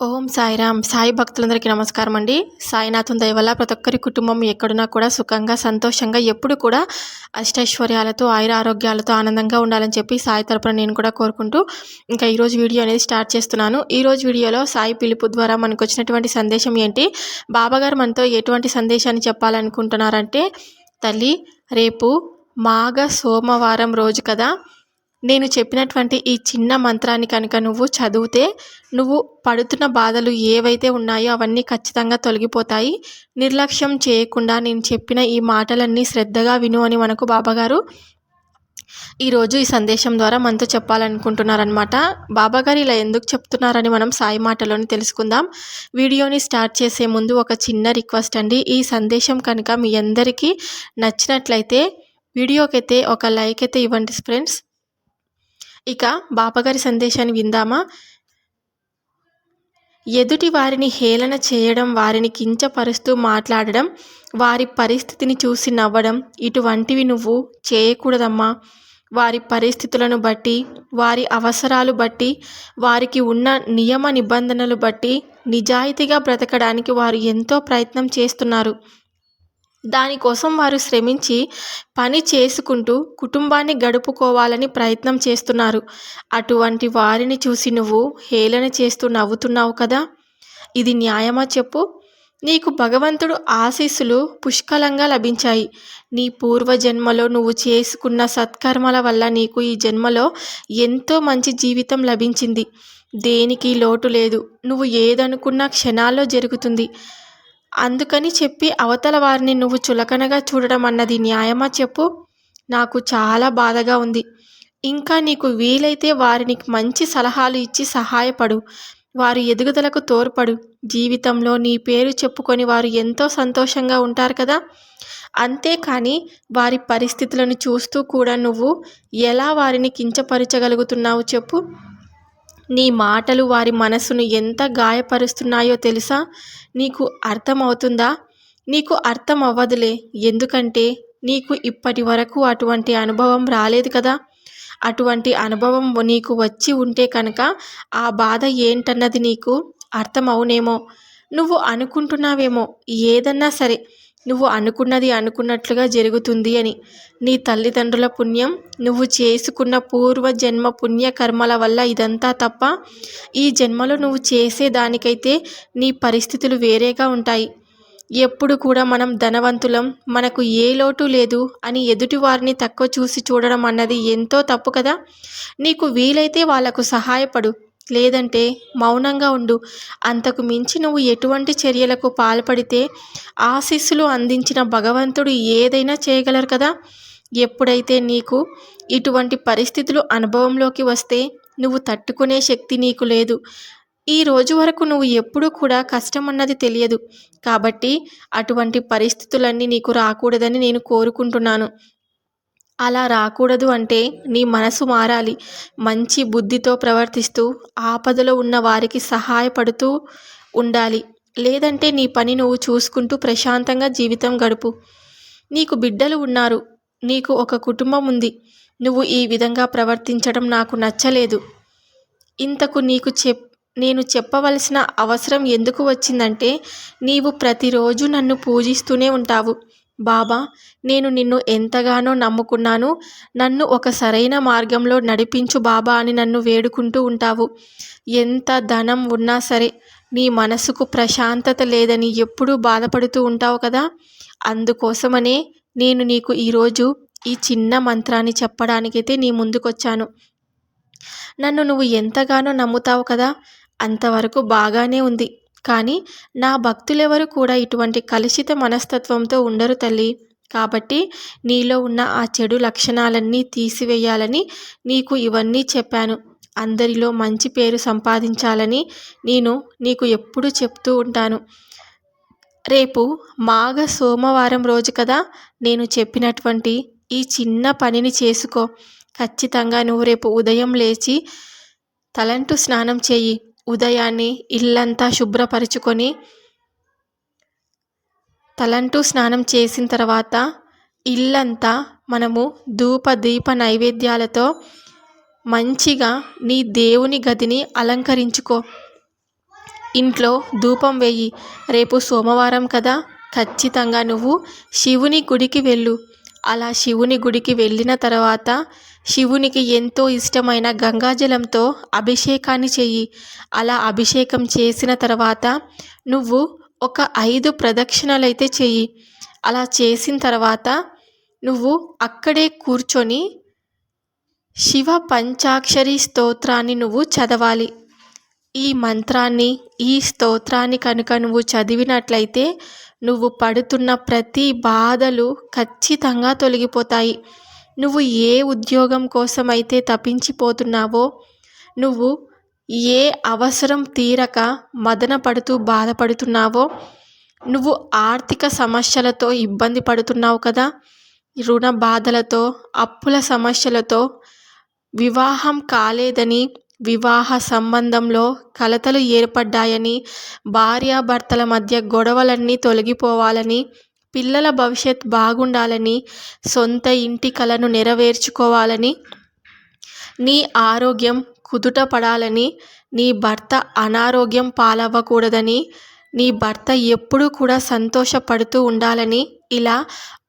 ఓం సాయిరామ్. సాయి భక్తులందరికీ నమస్కారం అండి. సాయినాథం దయ వల్ల ప్రతి ఒక్కరి కుటుంబం ఎక్కడున్నా కూడా సుఖంగా సంతోషంగా ఎప్పుడు కూడా అష్టైశ్వర్యాలతో ఆయుర ఆరోగ్యాలతో ఆనందంగా ఉండాలని చెప్పి సాయి తరపున నేను కూడా కోరుకుంటూ ఇంకా ఈరోజు వీడియో అనేది స్టార్ట్ చేస్తున్నాను. ఈరోజు వీడియోలో సాయి పిలుపు ద్వారా మనకు వచ్చినటువంటి సందేశం ఏంటి? బాబాగారు మనతో ఎటువంటి సందేశాన్ని చెప్పాలనుకుంటున్నారంటే తల్లి రేపు మాఘ సోమవారం రోజు కదా నేను చెప్పినటువంటి ఈ చిన్న మంత్రాన్ని కనుక నువ్వు చదివితే నువ్వు పడుతున్న బాధలు ఏవైతే ఉన్నాయో అవన్నీ ఖచ్చితంగా తొలగిపోతాయి. నిర్లక్ష్యం చేయకుండా నేను చెప్పిన ఈ మాటలన్నీ శ్రద్ధగా విను అని మనకు బాబాగారు ఈరోజు ఈ సందేశం ద్వారా మనతో చెప్పాలనుకుంటున్నారనమాట బాబాగారు ఇలా ఎందుకు చెప్తున్నారని మనం సాయి మాటలోని తెలుసుకుందాం. వీడియోని స్టార్ట్ చేసే ముందు ఒక చిన్న రిక్వెస్ట్ అండి. ఈ సందేశం కనుక మీ అందరికీ నచ్చినట్లయితే వీడియోకైతే ఒక లైక్ అయితే ఇవ్వండి ఫ్రెండ్స్. ఇక బాపగారి సందేశాన్ని విందామా? ఎదుటి వారిని హేళన చేయడం వారిని కించపరుస్తూ మాట్లాడడం వారి పరిస్థితిని చూసి నవ్వడం ఇటువంటివి నువ్వు చేయకూడదమ్మా. వారి పరిస్థితులను బట్టి వారి అవసరాలు బట్టి వారికి ఉన్న నియమ నిబంధనలు బట్టి నిజాయితీగా బ్రతకడానికి వారు ఎంతో ప్రయత్నం చేస్తున్నారు. దానికోసం వారు శ్రమించి పని చేసుకుంటూ కుటుంబాన్ని గడుపుకోవాలని ప్రయత్నం చేస్తున్నారు. అటువంటి వారిని చూసి నువ్వు హేళన చేస్తూ నవ్వుతున్నావు కదా? ఇది న్యాయమా చెప్పు? నీకు భగవంతుడు ఆశీస్సులు పుష్కలంగా లభించాయి. నీ పూర్వజన్మలో నువ్వు చేసుకున్న సత్కర్మల వల్ల నీకు ఈ జన్మలో ఎంతో మంచి జీవితం లభించింది. దేనికి లోటు లేదు. నువ్వు ఏదనుకున్న క్షణాల్లో జరుగుతుంది. అందుకని చెప్పి అవతల వారిని నువ్వు చులకనగా చూడడం అన్నది న్యాయమా చెప్పు? నాకు చాలా బాధగా ఉంది. ఇంకా నీకు వీలైతే వారిని మంచి సలహాలు ఇచ్చి సహాయపడు. వారి ఎదుగుదలకు తోడ్పడు. జీవితంలో నీ పేరు చెప్పుకొని వారు ఎంతో సంతోషంగా ఉంటారు కదా? అంతేకాని వారి పరిస్థితులను చూస్తూ కూడా నువ్వు ఎలా వారిని కించపరచగలుగుతున్నావు చెప్పు? నీ మాటలు వారి మనసును ఎంత గాయపరుస్తున్నాయో తెలుసా? నీకు అర్థమవుతుందా? నీకు అర్థం అవ్వదులే ఎందుకంటే నీకు ఇప్పటి వరకు అటువంటి అనుభవం రాలేదు కదా. అటువంటి అనుభవం నీకు వచ్చి ఉంటే కనుక ఆ బాధ ఏంటన్నది నీకు అర్థమవునేమో. నువ్వు అనుకుంటున్నావేమో. ఏదన్నా సరే. నువ్వు అనుకున్నది అనుకున్నట్లుగా జరుగుతుంది అని. నీ తల్లిదండ్రుల పుణ్యం నువ్వు చేసుకున్న పూర్వ జన్మ పుణ్యకర్మల వల్ల ఇదంతా తప్ప ఈ జన్మలో నువ్వు చేసే దానికైతే నీ పరిస్థితులు వేరేగా ఉంటాయి. ఎప్పుడు కూడా మనం ధనవంతులం మనకు ఏ లోటు లేదు అని ఎదుటివారిని తక్కువ చూసి చూడడం అన్నది ఎంతో తప్పు కదా? నీకు వీలైతే వాళ్ళకు సహాయపడు. లేదంటే మౌనంగా ఉండు. అంతకు మించి నువ్వు ఎటువంటి చర్యలకు పాల్పడితే ఆశీస్సులు అందించిన భగవంతుడు ఏదైనా చేయగలరు కదా? ఎప్పుడైతే నీకు ఇటువంటి పరిస్థితులు అనుభవంలోకి వస్తే నువ్వు తట్టుకునే శక్తి నీకు లేదు. ఈ రోజు వరకు నువ్వు ఎప్పుడూ కూడా కష్టం అన్నది తెలియదు. కాబట్టి అటువంటి పరిస్థితులన్నీ నీకు రాకూడదని నేను కోరుకుంటున్నాను. అలా రాకూడదు అంటే నీ మనసు మారాలి. మంచి బుద్ధితో ప్రవర్తిస్తూ ఆపదలో ఉన్న వారికి సహాయపడుతూ ఉండాలి. లేదంటే నీ పని నువ్వు చూసుకుంటూ ప్రశాంతంగా జీవితం గడుపు. నీకు బిడ్డలు ఉన్నారు. నీకు ఒక కుటుంబం ఉంది. నువ్వు ఈ విధంగా ప్రవర్తించడం నాకు నచ్చలేదు. ఇంతకు నీకు చెప్ నేను చెప్పవలసిన అవసరం ఎందుకు వచ్చిందంటే నీవు ప్రతిరోజు నన్ను పూజిస్తూనే ఉంటావు. బాబా నేను నిన్ను ఎంతగానో నమ్ముకున్నాను. నన్ను ఒక సరైన మార్గంలో నడిపించు బాబా అని నన్ను వేడుకుంటూ ఉంటావు. ఎంత ధనం ఉన్నా సరే నీ మనసుకు ప్రశాంతత లేదని ఎప్పుడూ బాధపడుతూ ఉంటావు కదా. అందుకోసమనే నేను నీకు ఈరోజు ఈ చిన్న మంత్రాన్ని చెప్పడానికైతే నీ ముందుకొచ్చాను. నన్ను నువ్వు ఎంతగానో నమ్ముతావు కదా. అంతవరకు బాగానే ఉంది. కానీ నా భక్తులెవరు కూడా ఇటువంటి కలుషిత మనస్తత్వంతో ఉండరు తల్లి. కాబట్టి నీలో ఉన్న ఆ చెడు లక్షణాలన్నీ తీసివేయాలని నీకు ఇవన్నీ చెప్పాను. అందరిలో మంచి పేరు సంపాదించాలని నేను నీకు ఎప్పుడు చెప్తూ ఉంటాను. రేపు మాఘ సోమవారం రోజు కదా నేను చెప్పినటువంటి ఈ చిన్న పనిని చేసుకో. ఖచ్చితంగా నువ్వు రేపు ఉదయం లేచి తలంటు స్నానం చేయి. ఉదయాన్నే ఇల్లంతా శుభ్రపరుచుకొని తలంటూ స్నానం చేసిన తర్వాత ఇల్లంతా మనము ధూప దీప నైవేద్యాలతో మంచిగా నీ దేవుని గదిని అలంకరించుకో. ఇంట్లో ధూపం వెయ్యి రేపు సోమవారం కదా? ఖచ్చితంగా నువ్వు శివుని గుడికి వెళ్ళు. అలా శివుని గుడికి వెళ్ళిన తర్వాత శివునికి ఎంతో ఇష్టమైన గంగాజలంతో అభిషేకాన్ని చెయ్యి. అలా అభిషేకం చేసిన తర్వాత నువ్వు ఒక ఐదు ప్రదక్షిణలైతే చెయ్యి. అలా చేసిన తర్వాత నువ్వు అక్కడే కూర్చొని శివ పంచాక్షరి స్తోత్రాన్ని నువ్వు చదవాలి. ఈ మంత్రాన్ని ఈ స్తోత్రాన్ని కనుక నువ్వు చదివినట్లయితే నువ్వు పడుతున్న ప్రతి బాధలు ఖచ్చితంగా తొలగిపోతాయి. నువ్వు ఏ ఉద్యోగం కోసమైతే తప్పించిపోతున్నావో నువ్వు ఏ అవసరం తీరక మదన పడుతూ బాధపడుతున్నావో నువ్వు ఆర్థిక సమస్యలతో ఇబ్బంది పడుతున్నావు కదా. రుణ బాధలతో అప్పుల సమస్యలతో వివాహం కాలేదని వివాహ సంబంధంలో కలతలు ఏర్పడ్డాయని భార్యాభర్తల మధ్య గొడవలన్నీ తొలగిపోవాలని పిల్లల భవిష్యత్ బాగుండాలని సొంత ఇంటి కలను నెరవేర్చుకోవాలని నీ ఆరోగ్యం కుదుట పడాలని నీ భర్త అనారోగ్యం పాలవ్వకూడదని నీ భర్త ఎప్పుడూ కూడా సంతోషపడుతూ ఉండాలని ఇలా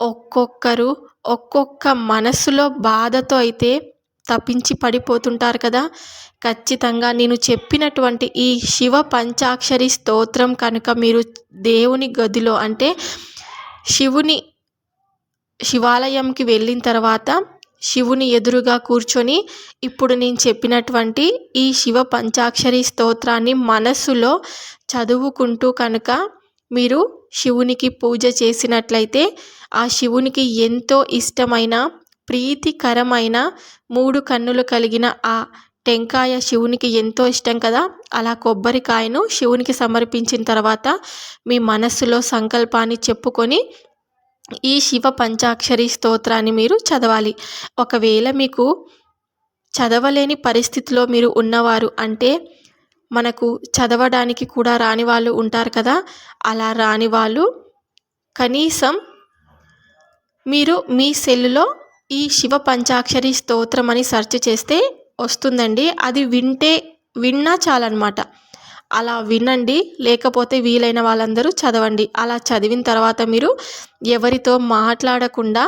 ఒక్కొక్కరు ఒక్కొక్క మనసులో బాధతో అయితే తప్పించి పడిపోతుంటారు కదా. ఖచ్చితంగా నేను చెప్పినటువంటి ఈ శివ పంచాక్షరి స్తోత్రం కనుక మీరు దేవుని గదిలో అంటే శివుని శివాలయంకి వెళ్ళిన తర్వాత శివుని ఎదురుగా కూర్చొని ఇప్పుడు నేను చెప్పినటువంటి ఈ శివ పంచాక్షరి స్తోత్రాన్ని మనస్సులో చదువుకుంటూ కనుక మీరు శివునికి పూజ చేసినట్లయితే ఆ శివునికి ఎంతో ఇష్టమైన ప్రీతికరమైన మూడు కన్నులు కలిగిన ఆ టెంకాయ శివునికి ఎంతో ఇష్టం కదా? అలా కొబ్బరికాయను శివునికి సమర్పించిన తర్వాత మీ మనస్సులో సంకల్పాన్ని చెప్పుకొని ఈ శివ పంచాక్షరి స్తోత్రాన్ని మీరు చదవాలి. ఒకవేళ మీకు చదవలేని పరిస్థితిలో మీరు ఉన్నవారు అంటే మనకు చదవడానికి కూడా రాని వాళ్ళు ఉంటారు కదా? అలా రాని వాళ్ళు కనీసం మీరు మీ సెల్లులో ఈ శివ పంచాక్షరి స్తోత్రం అని సెర్చ్ చేస్తే వస్తుందండి. అది వింటే విన్నా చాలన్నమాట. అలా వినండి లేకపోతే వీలైన వాళ్ళందరూ చదవండి. అలా చదివిన తర్వాత మీరు ఎవరితో మాట్లాడకుండా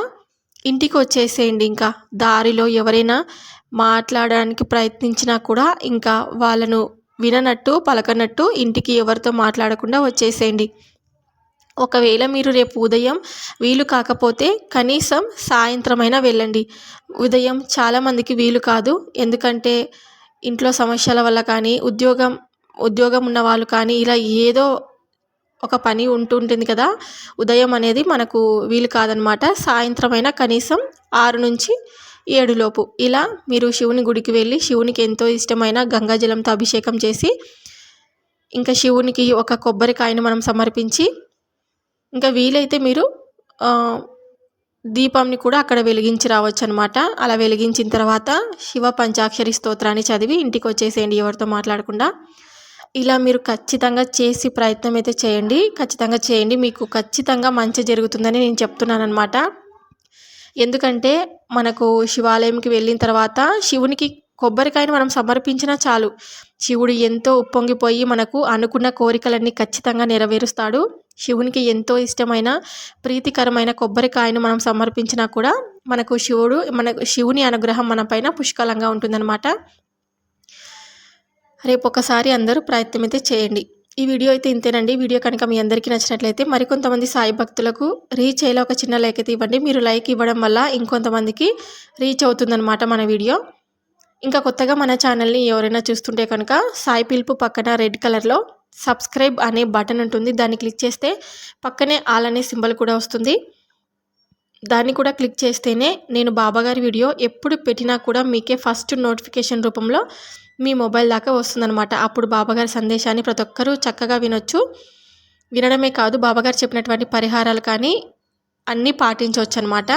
ఇంటికి వచ్చేసేయండి ఇంకా. దారిలో ఎవరైనా మాట్లాడడానికి ప్రయత్నించినా కూడా ఇంకా వాళ్ళను విననట్టు పలకనట్టు ఇంటికి ఎవరితో మాట్లాడకుండా వచ్చేసేయండి. ఒకవేళ మీరు రేపు ఉదయం వీలు కాకపోతే కనీసం సాయంత్రమైనా వెళ్ళండి. ఉదయం చాలామందికి వీలు కాదు. ఎందుకంటే ఇంట్లో సమస్యల వల్ల కానీ ఉద్యోగం ఉద్యోగం ఉన్న వాళ్ళు కానీ ఇలా ఏదో ఒక పని ఉంటుంటుంది కదా. ఉదయం అనేది మనకు వీలు కాదనమాట సాయంత్రమైనా కనీసం ఆరు నుంచి ఏడులోపు ఇలా మీరు శివుని గుడికి వెళ్ళి శివునికి ఎంతో ఇష్టమైన గంగాజలంతో అభిషేకం చేసి ఇంకా శివునికి ఒక కొబ్బరికాయను మనం సమర్పించి ఇంకా వీలైతే మీరు దీపంని కూడా అక్కడ వెలిగించి రావచ్చు అనమాట అలా వెలిగించిన తర్వాత శివ పంచాక్షరి స్తోత్రాన్ని చదివి ఇంటికి వచ్చేసేయండి ఎవరితో మాట్లాడకుండా. ఇలా మీరు ఖచ్చితంగా చేసి ప్రయత్నం అయితే చేయండి. ఖచ్చితంగా చేయండి. మీకు ఖచ్చితంగా మంచి జరుగుతుందని నేను చెప్తున్నాను అనమాట ఎందుకంటే మనకు శివాలయంకి వెళ్ళిన తర్వాత శివునికి కొబ్బరికాయను మనం సమర్పించినా చాలు. శివుడు ఎంతో ఉప్పొంగిపోయి మనకు అనుకున్న కోరికలన్నీ ఖచ్చితంగా నెరవేరుస్తాడు. శివునికి ఎంతో ఇష్టమైన ప్రీతికరమైన కొబ్బరికాయను మనం సమర్పించినా కూడా మనకు శివుడు మన శివుని అనుగ్రహం మన పైన పుష్కలంగా ఉంటుందన్నమాట. రేపు ఒకసారి అందరూ ప్రయత్నం అయితే చేయండి. ఈ వీడియో అయితే ఇంతేనండి. వీడియో కనుక మీ అందరికీ నచ్చినట్లయితే మరికొంతమంది సాయి భక్తులకు రీచ్ అయ్యేలా ఒక చిన్న లైక్ అయితే ఇవ్వండి. మీరు లైక్ ఇవ్వడం వల్ల ఇంకొంతమందికి రీచ్ అవుతుందన్నమాట మన వీడియో. ఇంకా కొత్తగా మన ఛానల్ని ఎవరైనా చూస్తుంటే కనుక సాయి పిలుపు పక్కన రెడ్ కలర్లో సబ్స్క్రైబ్ అనే బటన్ ఉంటుంది. దాన్ని క్లిక్ చేస్తే పక్కనే ఆల్ అనే సింబల్ కూడా వస్తుంది. దాన్ని కూడా క్లిక్ చేస్తేనే నేను బాబాగారి వీడియో ఎప్పుడు పెట్టినా కూడా మీకే ఫస్ట్ నోటిఫికేషన్ రూపంలో మీ మొబైల్ దాకా వస్తుందనమాట అప్పుడు బాబాగారి సందేశాన్ని ప్రతి ఒక్కరూ చక్కగా వినొచ్చు. వినడమే కాదు బాబాగారు చెప్పినటువంటి పరిహారాలు కానీ అన్నీ పాటించవచ్చు అనమాట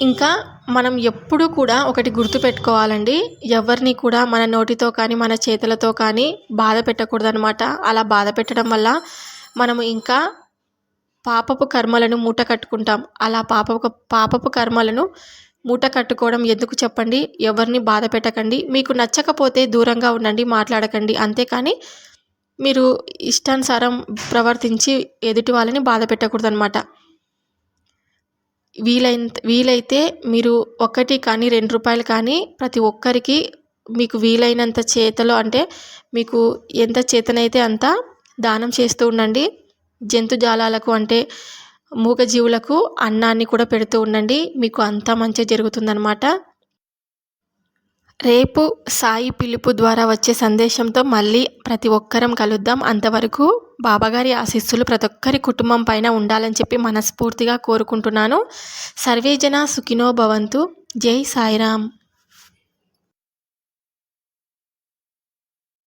ఇంకా మనం ఎప్పుడు కూడా ఒకటి గుర్తుపెట్టుకోవాలండి ఎవరిని కూడా మన నోటితో కానీ మన చేతులతో కానీ బాధ పెట్టకూడదనమాట అలా బాధ పెట్టడం వల్ల మనము ఇంకా పాపపు కర్మలను మూట కట్టుకుంటాం. అలా పాపపు పాపపు కర్మలను మూట కట్టుకోవడం ఎందుకు చెప్పండి? ఎవరిని బాధ పెట్టకండి. మీకు నచ్చకపోతే దూరంగా ఉండండి మాట్లాడకండి. అంతేకాని మీరు ఇష్టానుసారం ప్రవర్తించి ఎదుటి వాళ్ళని బాధ పెట్టకూడదనమాట వీలైనంత వీలైతే మీరు ఒకటి కానీ రెండు రూపాయలు కానీ ప్రతి ఒక్కరికి మీకు వీలైనంత చేతలో అంటే మీకు ఎంత చేతనైతే అంత దానం చేస్తూ ఉండండి. జంతుజాలాలకు అంటే మూగజీవులకు అన్నాన్ని కూడా పెడుతూ ఉండండి. మీకు అంతా మంచి జరుగుతుందనమాట రేపు సాయి పిలుపు ద్వారా వచ్చే సందేశంతో మళ్ళీ ప్రతి ఒక్కరం కలుద్దాం. అంతవరకు బాబాగారి ఆశీస్సులు ప్రతి ఒక్కరి కుటుంబం పైన ఉండాలని చెప్పి మనస్ఫూర్తిగా కోరుకుంటున్నాను. సర్వేజన సుఖినో భవంతు. జై సాయిరామ్.